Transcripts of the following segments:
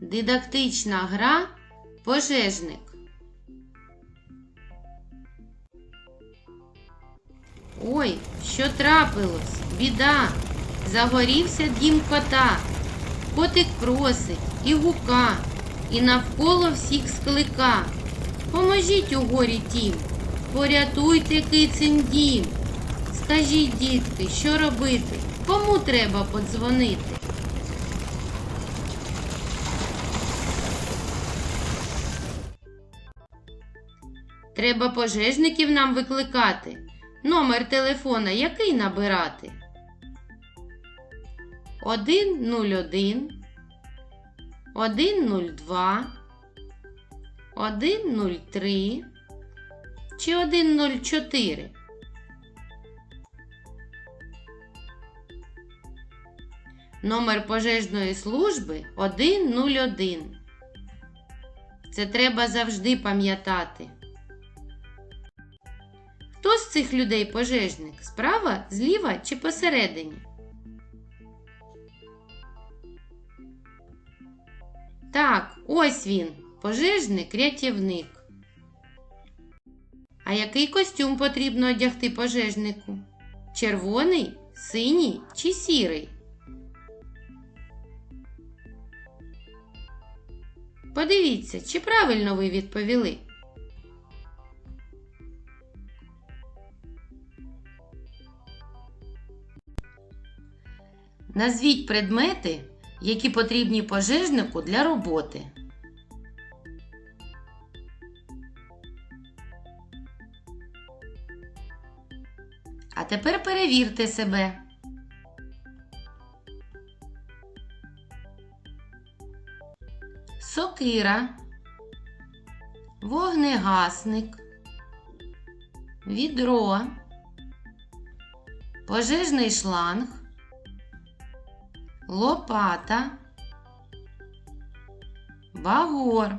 дидактична гра пожежник. Ой, що трапилось? Біда! Загорівся дім кота. Котик просить і гука, і навколо всіх склика. Поможіть у горі тім, порятуйте кицин дім. Скажіть, дітки, що робити? Кому треба подзвонити? Треба пожежників нам викликати. Номер телефона який набирати? 101 102 103 чи 104? Номер пожежної служби 101. Це треба завжди пам'ятати. Хто з цих людей пожежник? Справа, зліва чи посередині? Так, ось він, пожежник-рятівник. А який костюм потрібно одягти пожежнику? Червоний, синій чи сірий? Подивіться, чи правильно ви відповіли. Назвіть предмети, які потрібні пожежнику для роботи. А тепер перевірте себе. Сокира, вогнегасник, відро, пожежний шланг, лопата, багор.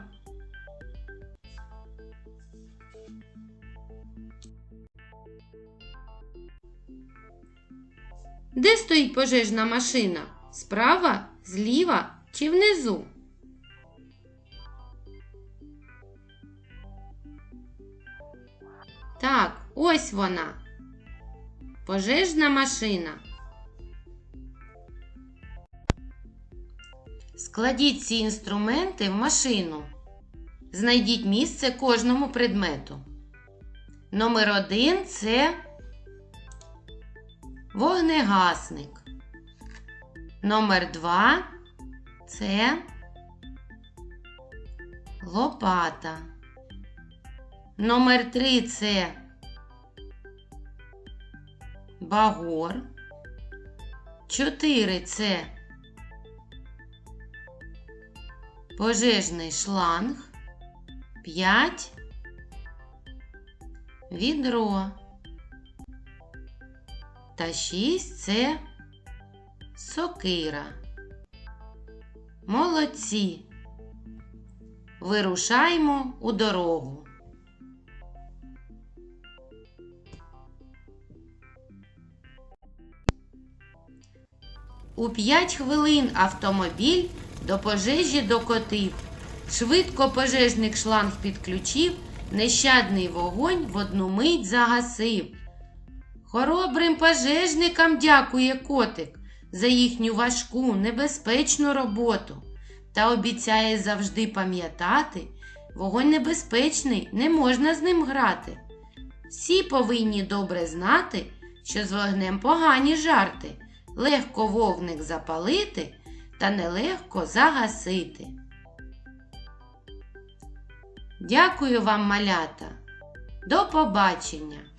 Де стоїть пожежна машина? Справа, зліва чи внизу? Так, ось вона. Пожежна машина. Складіть ці інструменти в машину. Знайдіть місце кожному предмету. Номер один це вогнегасник. Номер два це лопата. Номер три це багор. Чотири це пожежний шланг. П'ять відро. Та шість це сокира. Молодці. Вирушаймо у дорогу. У п'ять хвилин автомобіль до пожежі докотив. Швидко пожежник шланг підключив, нещадний вогонь в одну мить загасив. Хоробрим пожежникам дякує котик за їхню важку, небезпечну роботу та обіцяє завжди пам'ятати, вогонь небезпечний, не можна з ним грати. Всі повинні добре знати, що з вогнем погані жарти, легко вогник запалити та нелегко загасити. Дякую вам, малята. До побачення!